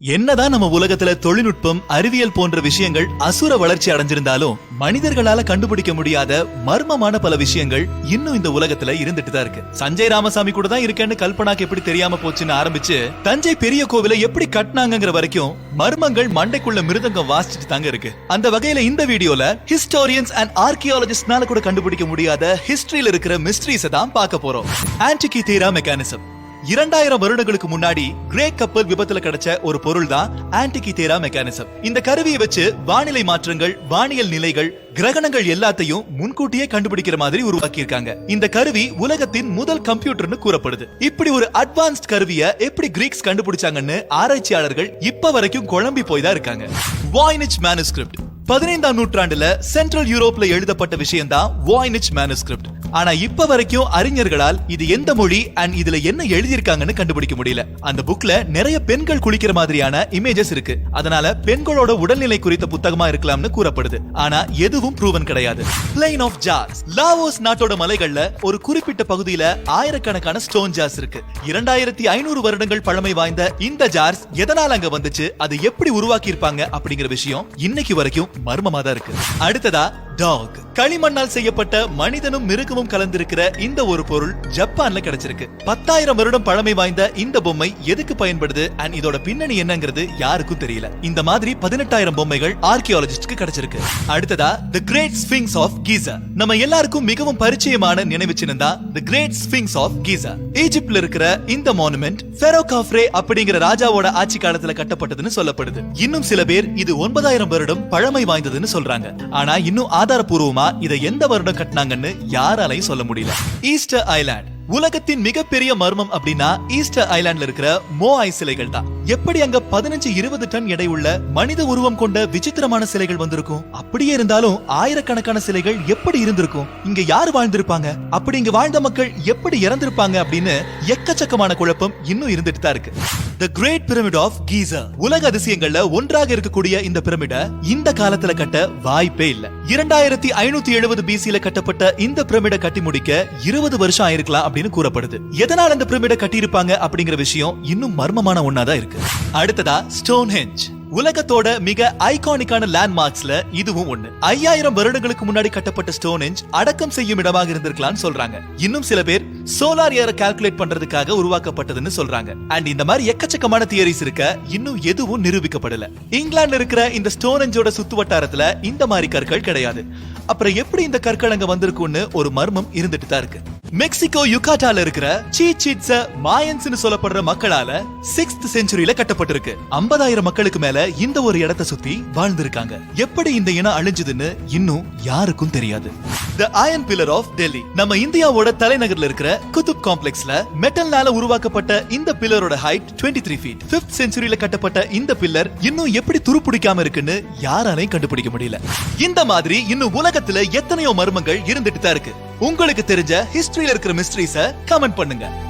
என்னதான் நம்ம உலகத்துல தொழில்நுட்பம் அறிவியல் போன்ற விஷயங்கள் அசுர வளர்ச்சி அடைஞ்சிருந்தாலும் மனிதர்களால கண்டுபிடிக்க முடியாத மர்மமான பல விஷயங்கள் இன்னும் இந்த உலகத்துல இருந்துட்டு தான் இருக்கு. சஞ்சய் ராமசாமி கூட தான் இருக்கேன்னு கல்பனாக்கு எப்படி தெரியாம போச்சுன்னு ஆரம்பிச்சு தஞ்சை பெரிய கோவிலை எப்படி கட்டினாங்கிற வரைக்கும் மர்மங்கள் மண்டைக்குள்ள மிருதங்கம் வாசிச்சுட்டு தாங்க இருக்கு. அந்த வகையில இந்த வீடியோல ஹிஸ்டோரியன்ஸ் அண்ட் ஆர்கியாலஜிஸ்ட்னால கூட கண்டுபிடிக்க முடியாத ஹிஸ்டரியில இருக்கிற மிஸ்ட்ரீஸ் தான் பார்க்க போறோம். ஆன்டிகி தீரா மெக்கானிசம் இரண்டாயிரம் வருடங்களுக்கு முன்னாடி கிரேக் கப்பல் விபத்துல கிடைச்ச ஒரு பொருள் தான் ஆன்டிகிதேரா மெக்கானிசம் இந்த கருவியை வச்சு வானிலை மாற்றங்கள் வானியல் நிலைகள் கிரகணங்கள் எல்லாத்தையும் முன்கூட்டியே கண்டுபிடிக்கிற மாதிரி உருவாக்கி இருக்காங்க இந்த கருவி உலகத்தின் முதல் கம்ப்யூட்டர்னு கூறப்படுது. இப்படி ஒரு அட்வான்ஸ்ட் கருவிய எப்படி கிரீக்ஸ் கண்டுபிடிச்சாங்கன்னு ஆராய்ச்சியாளர்கள் இப்ப வரைக்கும் குழம்பி போய் தான் இருக்காங்க. வாய்னிச் மேனுஸ்கிரிப்ட் பதினைந்தாம் நூற்றாண்டுல சென்ட்ரல் யூரோப்ல எழுதப்பட்ட விஷயம் தான் வாய்னிச் மேனுஸ்கிரிப்ட் ஆனா இப்ப வரைக்கும் அறிஞர்களால் இது எந்த மொழி அண்ட் இதுல என்ன எழுதியிருக்காங்கன்னு கண்டுபிடிக்க முடியல. அந்த புக்ல நிறைய பெண்கள் குளிக்கிற மாதிரியான இமேஜஸ் இருக்கு. அதனால பெண்களோட உடல்நிலை குறித்த புத்தகமா இருக்கலாம்னு கூறப்படுது. ஆனா எதுவும் ப்ரூவன் கிடையாது. பிளைன் ஆஃப் ஜார்ஸ் லாவோஸ் நாட்டோட மலைகள்ல ஒரு குறிப்பிட்ட பகுதியில ஆயிரக்கணக்கான ஸ்டோன் ஜார்ஸ் இருக்கு. இரண்டாயிரத்தி ஐநூறு வருடங்கள் பழமை வாய்ந்த இந்த ஜார்ஸ் எதனால அங்க வந்துச்சு? அது எப்படி உருவாக்கி இருப்பாங்க அப்படிங்கிற விஷயம் இன்னைக்கு வரைக்கும் மர்மமா தான் இருக்கு. அடுத்ததா டாக். களிமண்ணால் செய்யப்பட்ட மனிதனும் மிருகமும் கலந்திருக்கிற இந்த ஒரு பொருள் ஜப்பான்ல கிடைச்சிருக்கு. பத்தாயிரம் வருடம் பழமை வாய்ந்த இந்த பொம்மை எதுக்கு பயன்படுது அண்ட் இதோட பின்னணி என்னங்கிறது யாருக்கும் தெரியல. இந்த மாதிரி பதினெட்டாயிரம் பொம்மைகள் ஆர்கியாலஜிஸ்ட்க்கு கிடைச்சிருக்கு. அடுத்ததா the great sphinx of Giza நம்ம எல்லாருக்கும் மிகவும் பரிச்சயமான நினைவு சின்னம் தான் the great sphinx of Giza ஈஜிப்ட்ல இருக்கிற இந்த மானுமெண்ட் ஃபெரோ காஃப்ரே அப்படிங்கிற ராஜாவோட ஆட்சி காலத்துல கட்டப்பட்டதுன்னு சொல்லப்படுது. இன்னும் சில பேர் இது ஒன்பதாயிரம் வருடம் பழமை வாய்ந்ததுன்னு சொல்றாங்க. ஆனா இன்னும் ஆதாரபூர்வமா இதை எந்த வருடம் கட்டினாங்கன்னு யாராலையும் சொல்ல முடியல. ஈஸ்டர் ஐலாண்ட் உலகத்தின் மிகப்பெரிய மர்மம் அப்படின்னா ஈஸ்டர் ஐலாண்ட்ல இருக்கிற மோ சிலைகள் தான் எப்படி அங்க பதினஞ்சு இருபது டன் எடை உள்ள மனித உருவம் கொண்ட விசித்திரமான சிலைகள் வந்திருக்கும்? அப்படியே இருந்தாலும் ஆயிரக்கணக்கான சிலைகள் எப்படி இருந்திருக்கும்? இங்க யார் வாழ்ந்திருப்பாங்க? அப்படி இங்க வாழ்ந்த மக்கள் எப்படி இறந்திருப்பாங்க அப்படின்னு எக்கச்சக்கமான குழப்பம் இன்னும் இருந்துட்டு தான் இருக்கு. The great pyramid of Giza உலக அதிசயங்கள்ல ஒன்றாக இருக்கக்கூடிய இந்த பிரமிட இந்த காலத்துல கட்ட வாய்ப்பே இல்ல. இரண்டாயிரத்தி ஐநூத்தி எழுபது பிசில கட்டப்பட்ட இந்த பிரமிட கட்டி முடிக்க இருபது வருஷம் ஆயிருக்கலாம் அப்படின்னு கூறப்படுது. எதனால இந்த பிரமிட கட்டியிருப்பாங்க அப்படிங்கிற விஷயம் இன்னும் மர்மமான ஒன்னாதான் இருக்கு. அடுத்ததா ஸ்டோன் உலகத்தோட மிக ஐகானிக்கான லேண்ட்மார்க்ஸ்ல இதுவும் ஒண்ணு. ஐயாயிரம் வருடங்களுக்கு முன்னாடி கட்டப்பட்ட ஸ்டோனேஞ்ச் அடக்கம் செய்யும் இடமாக இருந்திருக்கலாம்னு சொல்றாங்க. இன்னும் சில பேர் சோலார் ஏரை கால்குலேட் பண்றதுக்காக உருவாக்கப்பட்டதுன்னு சொல்றாங்க. அண்ட் இந்த மாதிரி எக்கச்சக்கமான தியரிஸ் இருக்க இன்னும் எதுவும் நிரூபிக்கப்படல. இங்கிலாந்துல இருக்கிற இந்த ஸ்டோனேஞ்சோட சுத்து வட்டாரத்துல இந்த மாதிரி கற்கள் கிடையாது. அப்புறம் எப்படி இந்த கற்கள் அங்க வந்திருக்கும்னு ஒரு மர்மம் இருந்துட்டு தான் இருக்கு. மெக்சிகோ யுகாட்டால இருக்கிற சீச்சிட்ஸ மாயன்ஸ்னு சொல்லப்படுற மக்களால சிக்ஸ்த் செஞ்சுரியில கட்டப்பட்டிருக்கு. ஐம்பதாயிரம் மக்களுக்கு மேல இந்த ஒரு இடத்தை சுத்தி வாழ்ந்திருக்காங்க. எப்படி இந்த இனம் அழிஞ்சதுன்னு இன்னும் யாருக்கும் தெரியாது. The iron pillar of Delhi நம்ம இந்தியாவோட தலைநகர்ல இருக்கிற குதுப் காம்ப்ளெக்ஸ்ல மெட்டல்னால உருவாக்கப்பட்ட இந்த பில்லரோட ஹைட் 23 த்ரீ ஃபீட் பிப்த் செஞ்சுரியில கட்டப்பட்ட இந்த பில்லர் இன்னும் எப்படி துருப்பிடிக்காம இருக்குன்னு யாராலையும் கண்டுபிடிக்க முடியல. இந்த மாதிரி இன்னும் உலகத்துல எத்தனையோ மர்மங்கள் இருந்துட்டு தான் இருக்கு. உங்களுக்கு தெரிஞ்ச ஹிஸ்டரியில இருக்கிற மிஸ்ட்ரிஸ கமெண்ட் பண்ணுங்க.